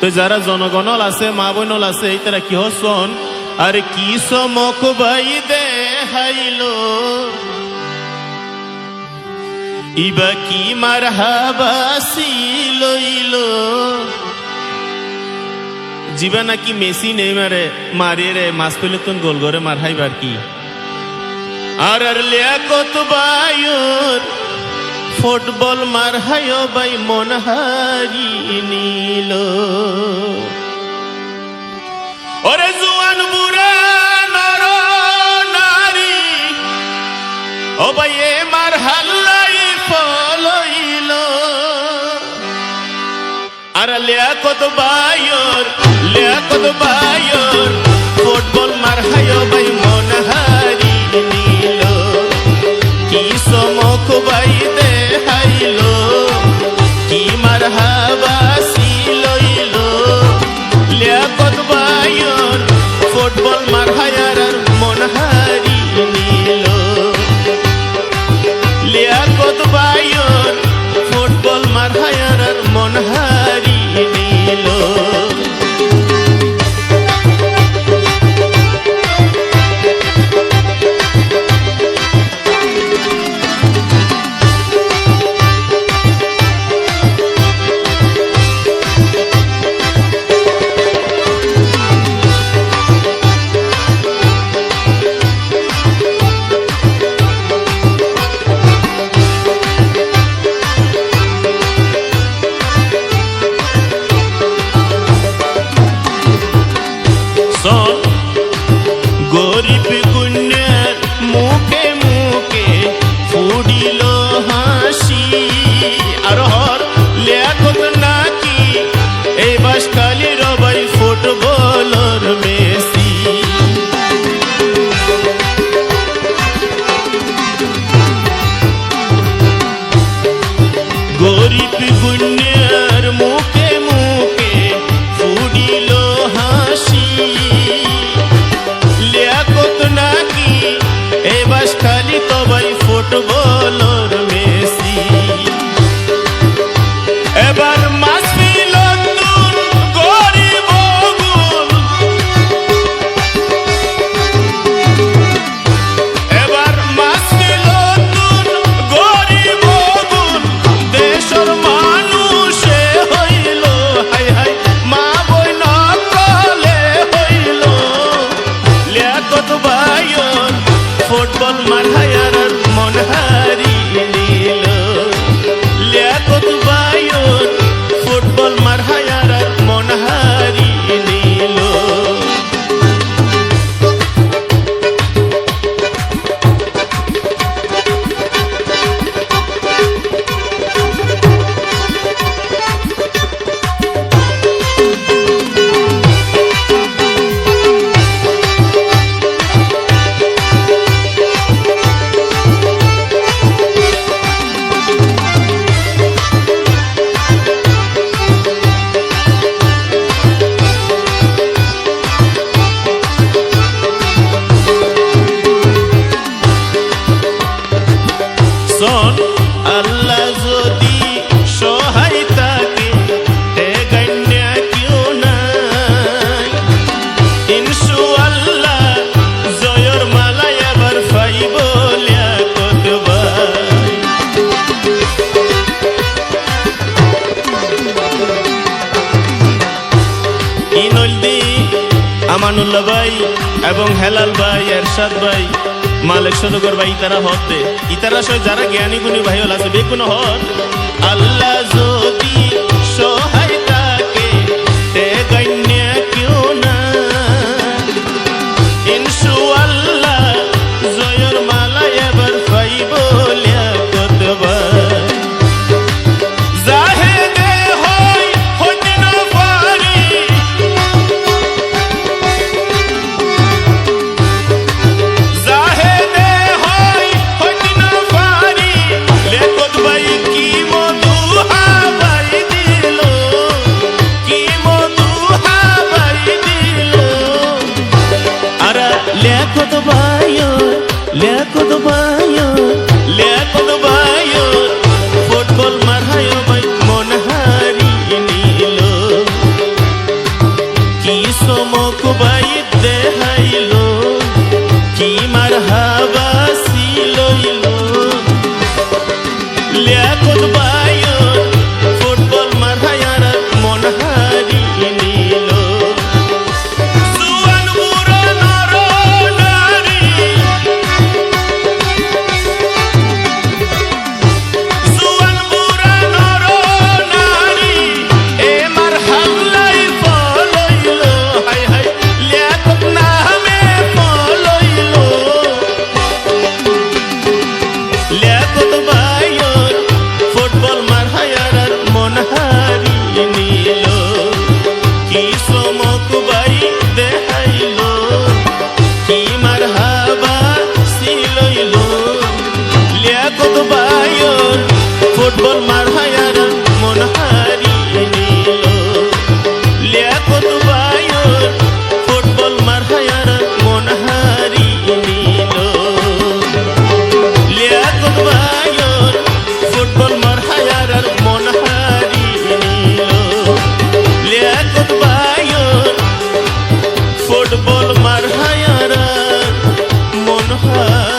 তো যারা জনগণল আছে, মা বইনল আছে তারা কি হসন? আর কি সমক বাই দে হাইলো ইবা কি মার হাবাসি লইল? জিবা নাকি মেসি নেই মারে রে মাস পেলে তুন গোল করে মার হাইবার কি? আর আর লিয়া কত বায়ুর ফুটবল মার হায় বাই মন হারি নিল। ওরে জুয়ান বুড়া নর নারী। ও ভাই, এ মার হাল্লাই ফলইল। আর লিয়া কত বায়ুর লিয়া কত বায়ুর। গরিব ফুটবল মাঠায়ার মন আমানুল্লাহ ভাই এবং হেলাল ভাই, এরশাদ ভাই, মালিক সদগর ভাই, ইতারা হতে। ইতারা সহ যারা জ্ঞানী গুণী ভাই হল আছে, বেকুন হত। আল্লাহ aí